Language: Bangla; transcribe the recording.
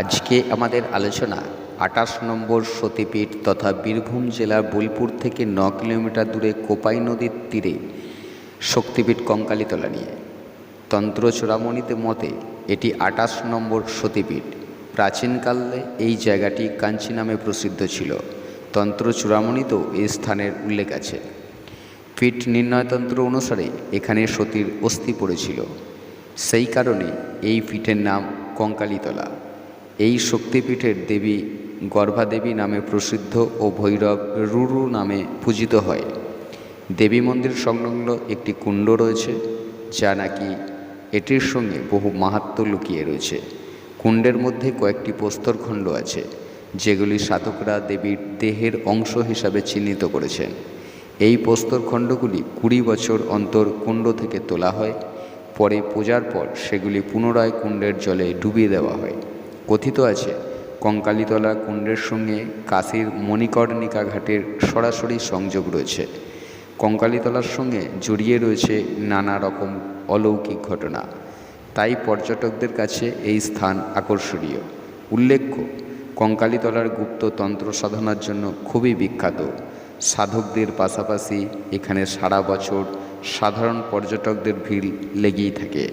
আজকে আমাদের আলোচনা আঠাশ নম্বর সতীপীঠ তথা বীরভূম জেলার বোলপুর থেকে ন কিলোমিটার দূরে কোপাই নদীর তীরে শক্তিপীঠ কঙ্কালীতলা নিয়ে। তন্ত্র চূড়ামণিতে মতে এটি আঠাশ নম্বর সতীপীঠ। প্রাচীনকালে এই জায়গাটি কাঞ্চি নামে প্রসিদ্ধ ছিল। তন্ত্র চূড়ামণিতেও এই স্থানের উল্লেখ আছে। পীঠ নির্ণয়তন্ত্র অনুসারে এখানে সতীর অস্থি পড়েছিল। সেই কারণে এই পীঠের নাম কঙ্কালীতলা। এই শক্তিপীঠের দেবী গর্ভাদেবী নামে প্রসিদ্ধ ও ভৈরব রুরু নামে পূজিত হয়। দেবী মন্দির সংলগ্ন একটি কুণ্ড রয়েছে, যা নাকি এটির সঙ্গে বহু মাহাত্ম্য লুকিয়ে রয়েছে। কুণ্ডের মধ্যে কয়েকটি প্রস্তরখণ্ড আছে, যেগুলি সাধকরা দেবীর দেহের অংশ হিসাবে চিহ্নিত করেছেন। এই প্রস্তরখণ্ডগুলি কুড়ি বছর অন্তর কুণ্ড থেকে তোলা হয়, পরে পূজার পর সেগুলি পুনরায় কুণ্ডের জলে ডুবিয়ে দেওয়া হয়। কথিত আছে, কঙ্কালীতলা কুণ্ডের সঙ্গে কাশীর মণিকর্ণিকা ঘাটের সরাসরি সংযোগ রয়েছে। কঙ্কালীতলার সঙ্গে জড়িয়ে রয়েছে নানা রকম অলৌকিক ঘটনা। তাই পর্যটকদের কাছে এই স্থান আকর্ষণীয়। উল্লেখ্য, কঙ্কালীতলার গুপ্ত তন্ত্র সাধনার জন্য খুবই বিখ্যাত। সাধকদের পাশাপাশি এখানে সারা বছর সাধারণ পর্যটকদের ভিড় লেগেই থাকে।